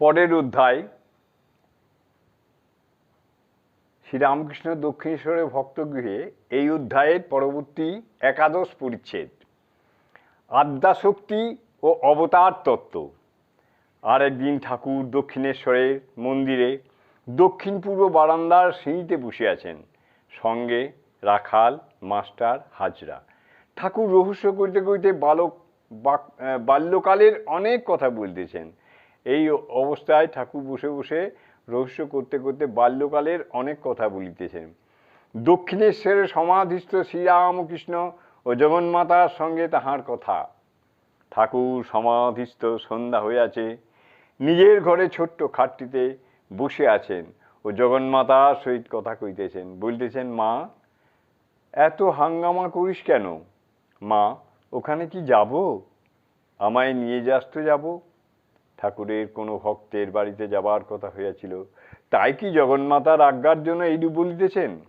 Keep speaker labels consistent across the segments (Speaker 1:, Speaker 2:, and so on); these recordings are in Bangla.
Speaker 1: পরের অধ্যায়, শ্রীরামকৃষ্ণ দক্ষিণেশ্বরের ভক্তগৃহে এই অধ্যায়ের পরবর্তী একাদশ পরিচ্ছেদ, আদ্যাশক্তি ও অবতার তত্ত্ব। আর একদিন ঠাকুর দক্ষিণেশ্বরের মন্দিরে দক্ষিণ পূর্ব বারান্দার সিঁড়িতে বসে আছেন, সঙ্গে রাখাল, মাস্টার, হাজরা। ঠাকুর রহস্য করতে করতে বালক বাল্যকালের অনেক কথা বলতেছেন। এই অবস্থায় ঠাকুর বসে বসে রহস্য করতে করতে বাল্যকালের অনেক কথা বলিতেছেন। দক্ষিণেশ্বরের সমাধিস্থ শ্রীরামকৃষ্ণ ও জগন্মাতার সঙ্গে তাহার কথা। ঠাকুর সমাধিস্থ সন্ধ্যা হয়ে আছে নিজের ঘরে ছোট্ট খাটটিতে বসে আছেন ও জগন্মাতার সহিত কথা কইতেছেন, বলতেছেন, মা, এত হাঙ্গামা করিস কেন? মা, ওখানে কি যাব? আমায় নিয়ে যাস তো যাব। ঠাকুরের কোনো ভক্তের বাড়িতে যাবার কথা হইয়াছিল। তাই কি জগন্মাতার আজ্ঞার জন্য এইরূপ বলিতেছেন?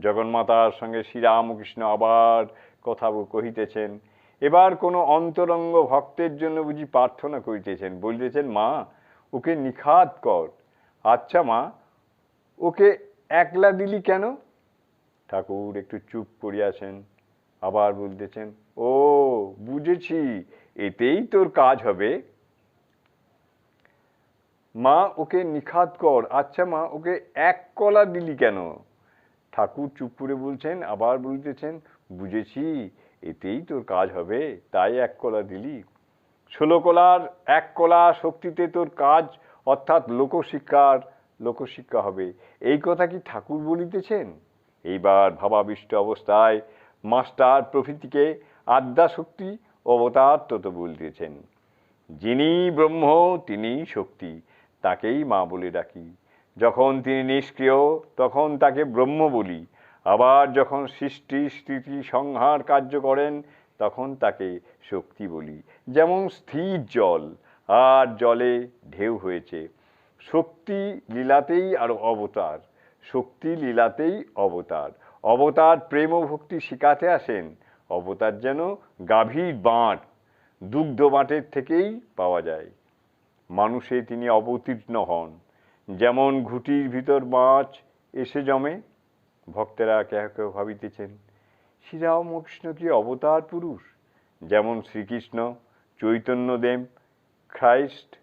Speaker 1: জগন্মাতার সঙ্গে শ্রীরামকৃষ্ণ আবার কথা কহিতেছেন। এবার কোনো অন্তরঙ্গ ভক্তের জন্য বুঝি প্রার্থনা করিতেছেন। বলিতেছেন, মা, ওকে নিখাত কর। আচ্ছা মা, ওকে একলা দিলি কেন? ঠাকুর একটু চুপ করিয়াছেন। আবার বলতেছেন, ও, বুঝেছি, এতেই তোর কাজ হবে। মা ওকে নিখাত কর। আচ্ছা মা, ওকে এক কলা দিলি কেন? ঠাকুর চুপ করে বলছেন, আবার বলতেছেন, বুঝেছি, এতেই তোর কাজ হবে, তাই এক কলা দিলি। ষোলো কলার এক কলা শক্তিতে তোর কাজ, অর্থাৎ লোকশিক্ষার, লোকশিক্ষা হবে। এই কথা কি ঠাকুর বলিতেছেন? এইবার ভাবাবিষ্ট অবস্থায় মাস্টার প্রভৃতিকে আদ্যাশক্তি অবতার তত বলতেছেন। যিনি ব্রহ্ম তিনি শক্তি। তাকেই মা বলে ডাকি। যখন তিনি নিষ্ক্রিয়, তখন তাকে ব্রহ্ম বলি। আবার যখন সৃষ্টি, স্থিতি, সংহার কার্য করেন, তখন তাকে শক্তি বলি। যেমন স্থির জল, আর জলে ঢেউ হয়েছে। শক্তি লীলাতেই আর অবতার, শক্তি লীলাতেই অবতার। অবতার প্রেম ভক্তি শিখাতে আসেন, অবতার যেন গাভীর বাঁট দুগ্ধ বাঁটের থেকেই পাওয়া যায়। মানুষে তিনি অবতীর্ণ হন। যেমন ঘুটির ভিতর মাছ এসে জমে, ভক্তেরা কেহ কেউ ভাবিতেছেন শ্রীরামকৃষ্ণ কি অবতার পুরুষ? যেমন শ্রীকৃষ্ণ, চৈতন্যদেব, খ্রাইস্ট